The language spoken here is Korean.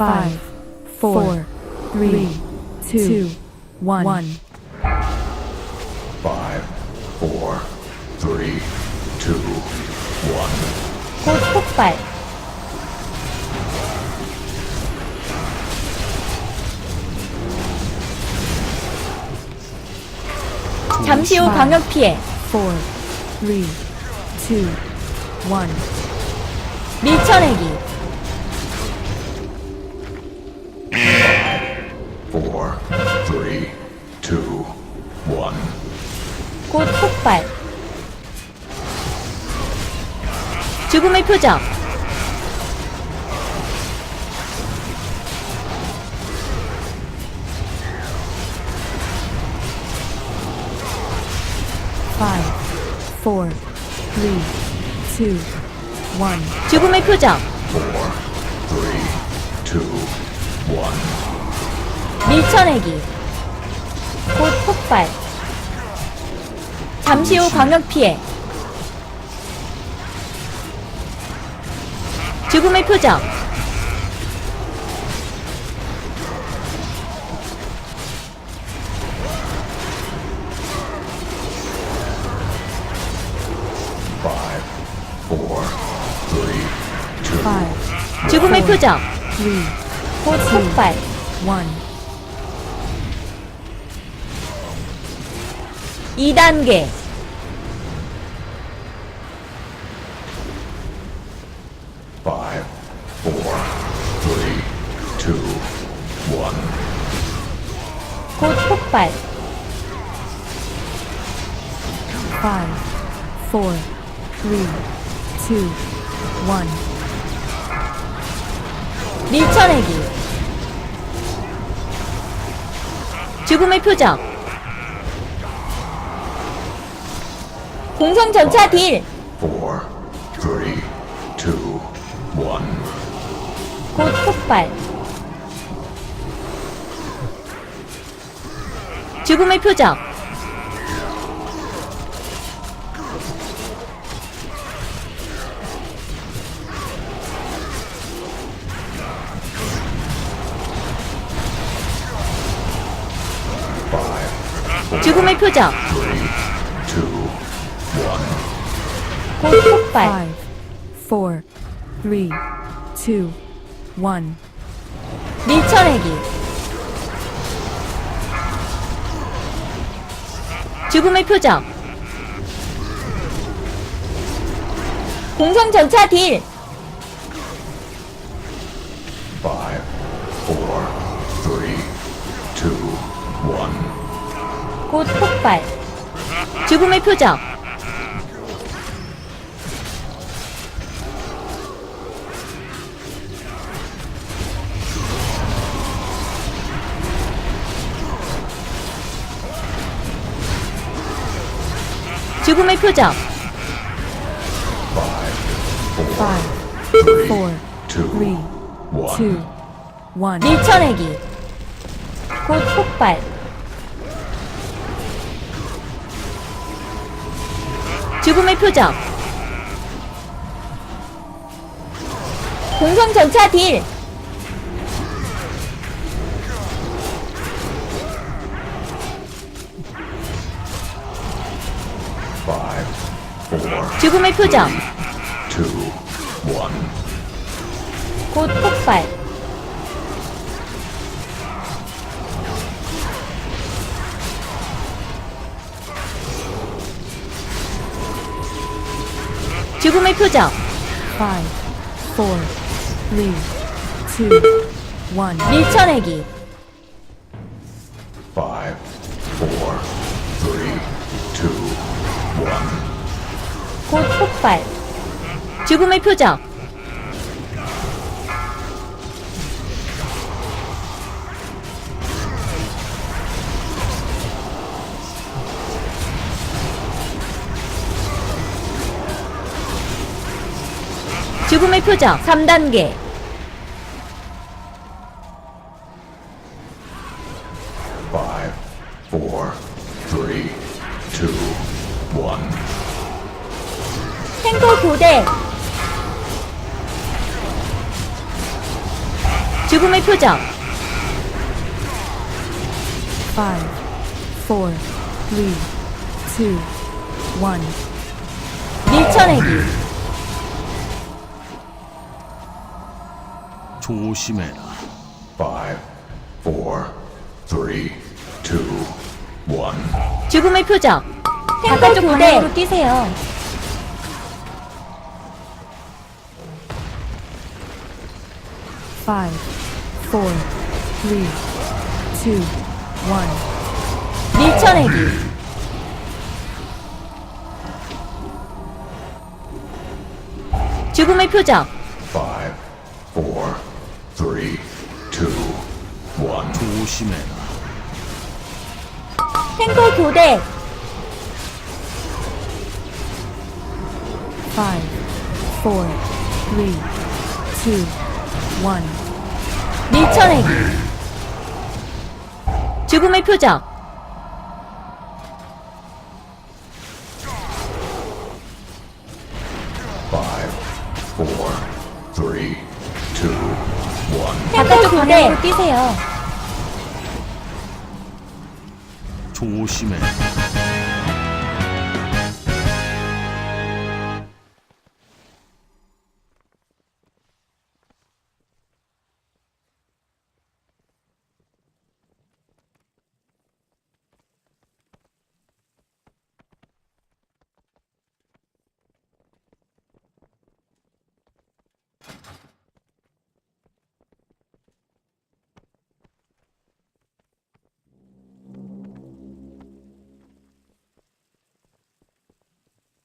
five, four, three, two, one. Five, four, three, two, one. 곧 폭발. 잠시 후 광역 피해. Four, three, two, one. 밀쳐내기. 곧 폭발. 죽음의 표정. Five, four, three, two, one. 죽음의 표정. Four, three, two, one. 밀쳐내기. 곧 폭발. 잠시 후 광역 피해. 죽음의 표정. Five, four, three, two, Five, 죽음의 표정. 곧 폭발. one. 2단계. 곧 폭발. Five, four, three, two, one. 밀쳐내기. 죽음의 표정. 공성 전차 딜. Four, three, two, one. 곧 폭발. 죽음의. Five, 죽음의 one. 곧 폭발. Five, four, three, two, one. 밀쳐내기. 죽음의 표정. 공성 전차 딜. Five, four, three, two, one. 곧 폭발. 죽음의 표정. 죽음의 표정. Five, Five, three, four, two, three, one. two, one. 밀쳐내기. 곧 폭발. 죽음의 표정. 공성 전차 딜. 죽음의 표정. two, one. 곧 폭발. 죽음의 표정. Five, four, three, two, one. 밀쳐내기. Five, four, 곧 폭발. 죽음의 표정. 죽음의 표정 3단계 죽음의 표적, Five, four, three, two, one. 밀쳐내기, 조심해라. Five, four, three, two, one. 죽음의 표적. 바깥쪽 방향으로 뛰세요. Five, four, three, two, one. 밀쳐내기, 죽음의 표적, Five, four, three, two, one. 조심해라. 탱커 교대, Five, four, three, two, one. 밀쳐내기, 죽음의 표적. 바깥쪽 방향으로 뛰세요. 조심해라.